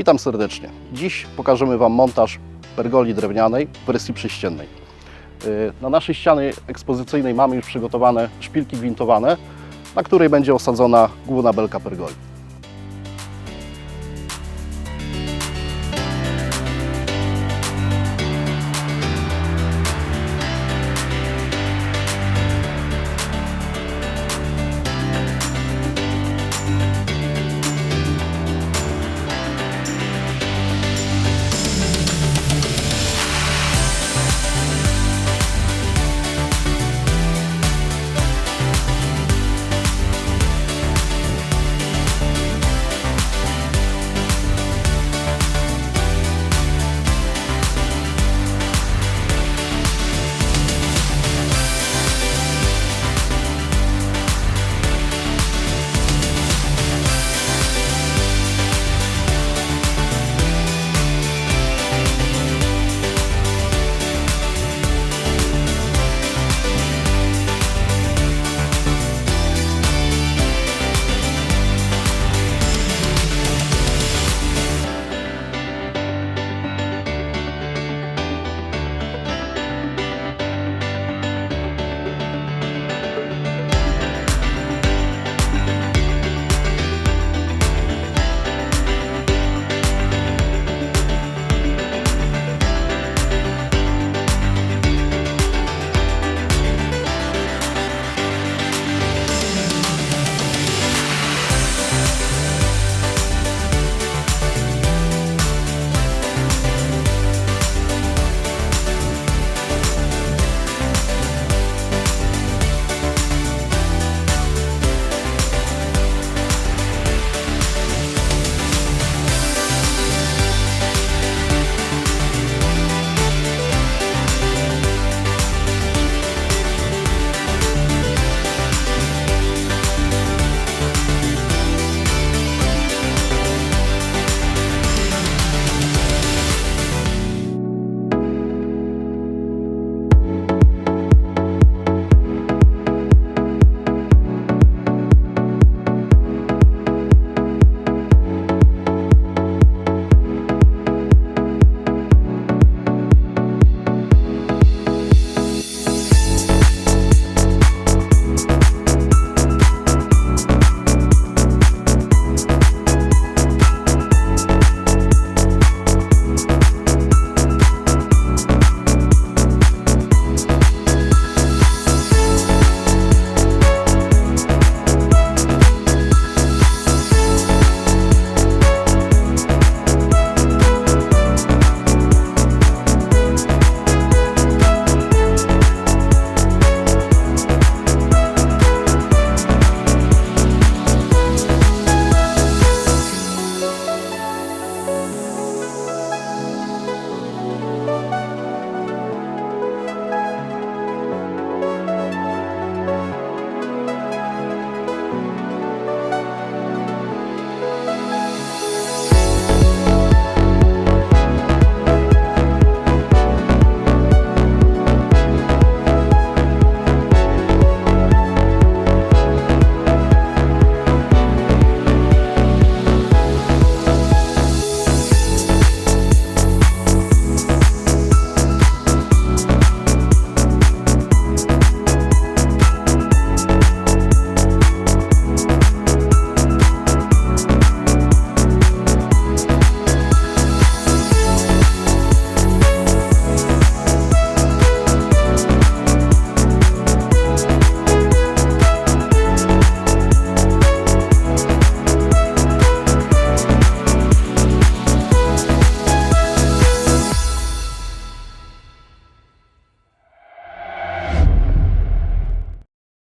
Witam serdecznie. Dziś pokażemy Wam montaż pergoli drewnianej w wersji prześciennej. Y, na naszej ścianie ekspozycyjnej mamy już przygotowane szpilki gwintowane, na której będzie osadzona główna belka pergoli.